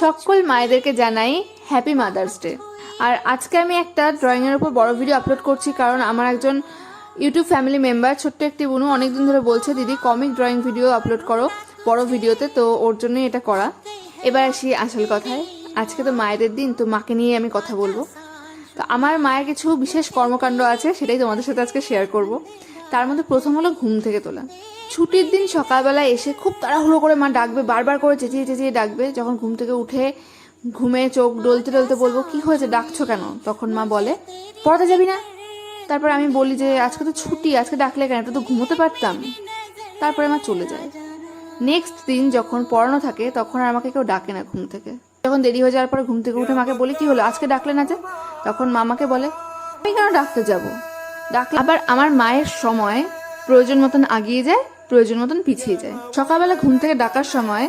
সকল মায়েদেরকে জানাই happy mother's day আর আজকে আমি একটা ড্রয়িংয়ের উপর বড় ভিডিও আপলোড করছি কারণ আমার একজন ইউটিউব ফ্যামিলি মেম্বার ছোট্ট একটি বোনু, অনেকদিন ধরে বলছে, দিদি কমিক ড্রয়িং ভিডিও আপলোড করো বড় ভিডিওতে তো ওর জন্যই এটা করা। এবার আসি আসল কথায়। আজকে তো মায়েদের দিন, তো মাকে নিয়ে আমি কথা বলব। তো আমার মায়ের কিছু বিশেষ কর্মকাণ্ড আছে, সেটাই তোমাদের সাথে আজকে শেয়ার করব। তার মধ্যে প্রথম হলো ঘুম থেকে তোলা। ছুটির দিন সকালবেলা এসে খুব তাড়াহুড়ো করে মা ডাকবে, বারবার করে চেঁচিয়ে চেঁচিয়ে ডাকবে। যখন ঘুম থেকে উঠে ঘুমে চোখ ডলতে ডলতে বলব, কি হয়েছে? ডাকছো কেন? তখন মা বলে, পড়াতে যাবি না? তারপর আমি বলি যে, আজকে তো ছুটি, আজকে ডাকলে কেন? তো ঘুমোতে পারতাম। তারপরে মা চলে যায়। নেক্সট দিন যখন পড়ানো থাকে, তখন আর আমাকে কেউ ডাকে না ঘুম থেকে। যখন দেরি হয়ে যাওয়ার পরে ঘুম থেকে উঠে মাকে বলি, কি হলো? আজকে ডাকলে না যে? তখন মামাকে বলে, আমি কেন ডাকতে যাব? ডাকলে আবার আমার মায়ের সময় প্রয়োজন মতন আগিয়ে যায়, প্রয়োজন মতন পিছিয়ে যায়। সকালবেলা ঘুম থেকে ডাকার সময়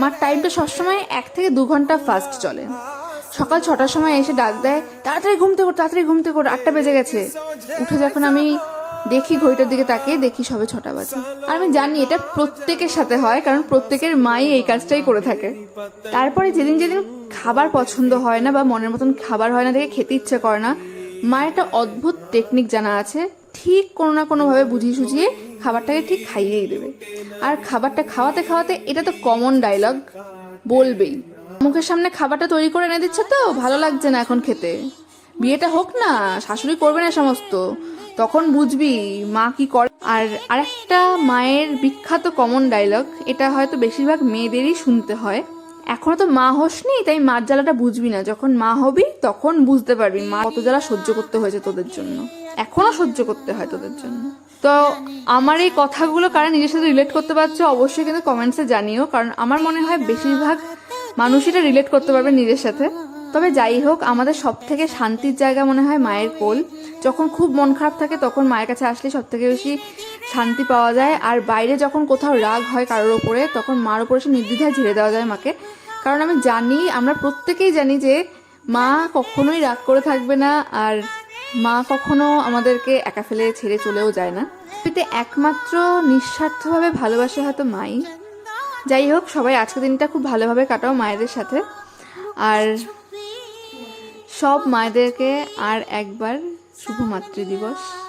মার টাইমটা সবসময় এক থেকে দু ঘণ্টা ফাস্ট চলে। সকাল ছটার সময় এসে ডাক দেয়, তাড়াতাড়ি ঘুমতে কর তাড়াতাড়ি ঘুমতে কর আটটা বেজে গেছে। উঠে যখন আমি দেখি ঘড়িটার দিকে তাকিয়ে, দেখি সবে ছটা বাজে। আর আমি জানি এটা প্রত্যেকের সাথে হয়, কারণ প্রত্যেকের মাই এই কাজটাই করে থাকে। তারপরে যেদিন যেদিন খাবার পছন্দ হয় না বা মনের মতন খাবার হয় না দেখে খেতে ইচ্ছে করে না মায়ের একটা অদ্ভুত টেকনিক জানা আছে। ঠিক কোনো না কোনোভাবে বুঝিয়ে সুঝিয়ে খাবারটাকে ঠিক খাইয়েই দেবে। আর খাবারটা খাওয়াতে খাওয়াতে এটা তো কমন ডায়লগ বলবেই। মুখের সামনে খাবারটা তৈরি করে এনে দিচ্ছে তো, ভালো লাগছে না এখন খেতে। বিয়েটা হোক না, শাশুড়ি করবে না সমস্ত। তখন বুঝবি মা কি করে। আর আরেকটা মায়ের বিখ্যাত কমন ডায়লগ এটা হয়তো বেশিরভাগ মেয়েদেরই শুনতে হয়। এখনও তো মা হোসনি তাই মার জ্বালাটা বুঝবি না। যখন মা হবি, তখন বুঝতে পারবি মা কত জ্বালা সহ্য করতে হয়েছে তোদের জন্য। এখনও সহ্য করতে হয় তোদের জন্য। তো আমার এই কথাগুলো কারা নিজের সাথে রিলেট করতে পারছ অবশ্যই কিন্তু কমেন্টসে জানিও, কারণ আমার মনে হয় বেশিরভাগ মানুষ এটা রিলেট করতে পারবে নিজের সাথে। তবে যাই হোক, আমাদের সব থেকে শান্তির জায়গা মনে হয় মায়ের কোল। যখন খুব মন খারাপ থাকে, তখন মায়ের কাছে আসলে সব থেকে বেশি শান্তি পাওয়া যায়। আর বাইরে যখন কোথাও রাগ হয় কারোর ওপরে, তখন মার ওপরে সে নির্দ্বিধায় ঝেড়ে দেওয়া যায় মাকে। কারণ আমি জানি, আমরা প্রত্যেকেই জানি যে মা কখনোই রাগ করে থাকবে না, আর মা কখনো আমাদেরকে একা ফেলে ছেড়ে চলেও যায় না। এতে একমাত্র নিঃস্বার্থভাবে ভালোবাসে হয়তো মাই। যাই হোক, সবাই আজকের দিনটা খুব ভালোভাবে কাটাও মায়েদের সাথে। আর সব মায়েদেরকে আর একবার শুভ মাতৃ দিবস।